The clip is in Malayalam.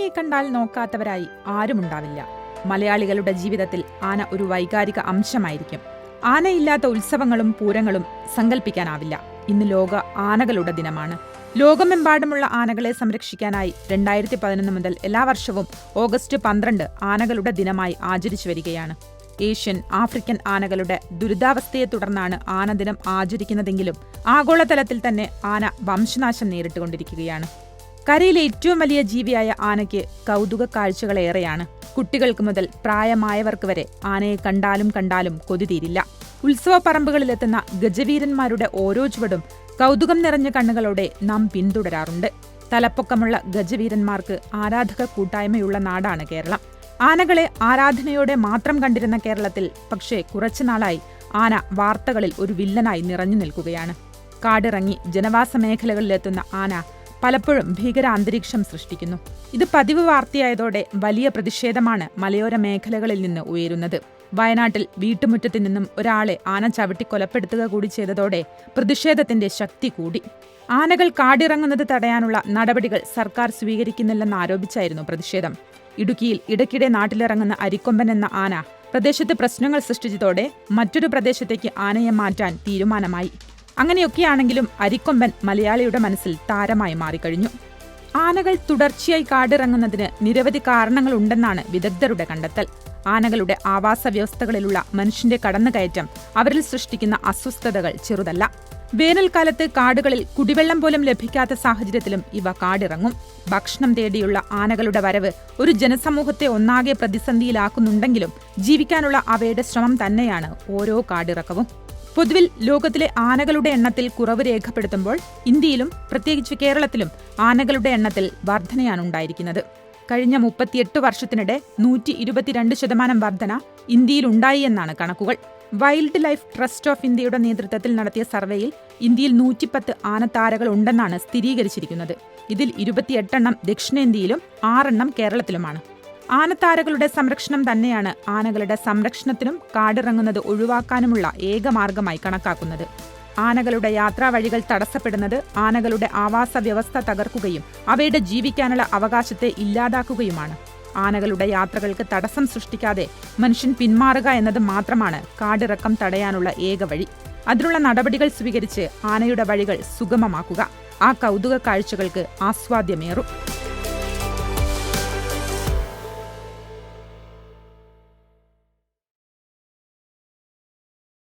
ആനയെ കണ്ടാൽ നോക്കാത്തവരായി ആരുമുണ്ടാവില്ല. മലയാളികളുടെ ജീവിതത്തിൽ ആന ഒരു വൈകാരിക അംശമായിരിക്കും. ആനയില്ലാത്ത ഉത്സവങ്ങളും പൂരങ്ങളും സങ്കല്പിക്കാനാവില്ല ഇന്ന് ലോക ആനകളുടെ ദിനമാണ്. ലോകമെമ്പാടുമുള്ള ആനകളെ സംരക്ഷിക്കാനായി രണ്ടായിരത്തി പതിനൊന്ന് മുതൽ എല്ലാ വർഷവും ഓഗസ്റ്റ് പന്ത്രണ്ട് ആനകളുടെ ദിനമായി ആചരിച്ചു വരികയാണ്. ഏഷ്യൻ ആഫ്രിക്കൻ ആനകളുടെ ദുരിതാവസ്ഥയെ തുടർന്നാണ് ആനദിനം ആചരിക്കുന്നതെങ്കിലും ആഗോളതലത്തിൽ തന്നെ ആന വംശനാശം നേരിട്ടുകൊണ്ടിരിക്കുകയാണ്. കരയിലെ ഏറ്റവും വലിയ ജീവിയായ ആനയ്ക്ക് കൗതുക കാഴ്ചകളേറെയാണ്. കുട്ടികൾക്ക് മുതൽ പ്രായമായവർക്ക് വരെ ആനയെ കണ്ടാലും കണ്ടാലും കൊതി തീരില്ല. ഉത്സവ പറമ്പുകളിലെത്തുന്ന ഗജവീരന്മാരുടെ ഓരോ ചുവടും കൗതുകം നിറഞ്ഞ കണ്ണുകളോടെ നാം പിന്തുടരാറുണ്ട്. തലപ്പൊക്കമുള്ള ഗജവീരന്മാർക്ക് ആരാധക കൂട്ടായ്മയുള്ള നാടാണ് കേരളം. ആനകളെ ആരാധനയോടെ മാത്രം കണ്ടിരുന്ന കേരളത്തിൽ പക്ഷേ കുറച്ചുനാളായി ആന വാർത്തകളിൽ ഒരു വില്ലനായി നിറഞ്ഞു നിൽക്കുകയാണ്. കാടിറങ്ങി ജനവാസ മേഖലകളിലെത്തുന്ന ആന പലപ്പോഴും ഭീകര അന്തരീക്ഷം സൃഷ്ടിക്കുന്നു. ഇത് പതിവ് വാർത്തയായതോടെ വലിയ പ്രതിഷേധമാണ് മലയോര മേഖലകളിൽ നിന്ന് ഉയരുന്നത്. വയനാട്ടിൽ വീട്ടുമുറ്റത്തു നിന്നും ഒരാളെ ആന ചവിട്ടി കൊലപ്പെടുത്തുക കൂടി ചെയ്തതോടെ പ്രതിഷേധത്തിന്റെ ശക്തി കൂടി. ആനകൾ കാടിറങ്ങുന്നത് തടയാനുള്ള നടപടികൾ സർക്കാർ സ്വീകരിക്കുന്നില്ലെന്ന് ആരോപിച്ചായിരുന്നു പ്രതിഷേധം. ഇടുക്കിയിൽ ഇടയ്ക്കിടെ നാട്ടിലിറങ്ങുന്ന അരിക്കൊമ്പൻ എന്ന ആന പ്രദേശത്ത് പ്രശ്നങ്ങൾ സൃഷ്ടിച്ചതോടെ മറ്റൊരു പ്രദേശത്തേക്ക് ആനയെ മാറ്റാൻ തീരുമാനമായി. അങ്ങനെയൊക്കെയാണെങ്കിലും അരിക്കൊമ്പൻ മലയാളിയുടെ മനസ്സിൽ താരമായി മാറിക്കഴിഞ്ഞു. ആനകൾ തുടർച്ചയായി കാടിറങ്ങുന്നതിന് നിരവധി കാരണങ്ങളുണ്ടെന്നാണ് വിദഗ്ധരുടെ കണ്ടെത്തൽ. ആനകളുടെ ആവാസ വ്യവസ്ഥകളിലുള്ള മനുഷ്യന്റെ കടന്നുകയറ്റം അവരിൽ സൃഷ്ടിക്കുന്ന അസ്വസ്ഥതകൾ ചെറുതല്ല. വേനൽക്കാലത്ത് കാടുകളിൽ കുടിവെള്ളം പോലും ലഭിക്കാത്ത സാഹചര്യത്തിലും ഇവ കാടിറങ്ങും. ഭക്ഷണം തേടിയുള്ള ആനകളുടെ വരവ് ഒരു ജനസമൂഹത്തെ ഒന്നാകെ പ്രതിസന്ധിയിലാക്കുന്നുണ്ടെങ്കിലും ജീവിക്കാനുള്ള അവയുടെ ശ്രമം തന്നെയാണ് ഓരോ കാടിറക്കവും. പൊതുവിൽ ലോകത്തിലെ ആനകളുടെ എണ്ണത്തിൽ കുറവ് രേഖപ്പെടുത്തുമ്പോൾ ഇന്ത്യയിലും പ്രത്യേകിച്ച് കേരളത്തിലും ആനകളുടെ എണ്ണത്തിൽ വർധനയാണ് ഉണ്ടായിരിക്കുന്നത്. കഴിഞ്ഞ മുപ്പത്തിയെട്ട് വർഷത്തിനിടെ നൂറ്റി ഇരുപത്തിരണ്ട് ശതമാനം വർധന ഇന്ത്യയിലുണ്ടായി എന്നാണ് കണക്കുകൾ. വൈൽഡ് ലൈഫ് ട്രസ്റ്റ് ഓഫ് ഇന്ത്യയുടെ നേതൃത്വത്തിൽ നടത്തിയ സർവേയിൽ ഇന്ത്യയിൽ നൂറ്റിപ്പത്ത് ആനത്താരകൾ ഉണ്ടെന്നാണ് സ്ഥിരീകരിച്ചിരിക്കുന്നത്. ഇതിൽ ഇരുപത്തിയെട്ടെണ്ണം ദക്ഷിണേന്ത്യയിലും ആറെണ്ണം കേരളത്തിലുമാണ്. ആനത്താരകളുടെ സംരക്ഷണം തന്നെയാണ് ആനകളുടെ സംരക്ഷണത്തിനും കാടിറങ്ങുന്നത് ഒഴിവാക്കാനുമുള്ള ഏക മാർഗമായി കണക്കാക്കുന്നത്. ആനകളുടെ യാത്രാ വഴികൾ തടസ്സപ്പെടുന്നത് ആനകളുടെ ആവാസ വ്യവസ്ഥ തകർക്കുകയും അവയുടെ ജീവിക്കാനുള്ള അവകാശത്തെ ഇല്ലാതാക്കുകയുമാണ്. ആനകളുടെ യാത്രകൾക്ക് തടസ്സം സൃഷ്ടിക്കാതെ മനുഷ്യൻ പിന്മാറുക എന്നത് മാത്രമാണ് കാടിറക്കം തടയാനുള്ള ഏക വഴി. അതിനുള്ള നടപടികൾ സ്വീകരിച്ച് ആനയുടെ വഴികൾ സുഗമമാക്കുക. ആ കൗതുക കാഴ്ചകൾക്ക് ആസ്വാദ്യമേറും.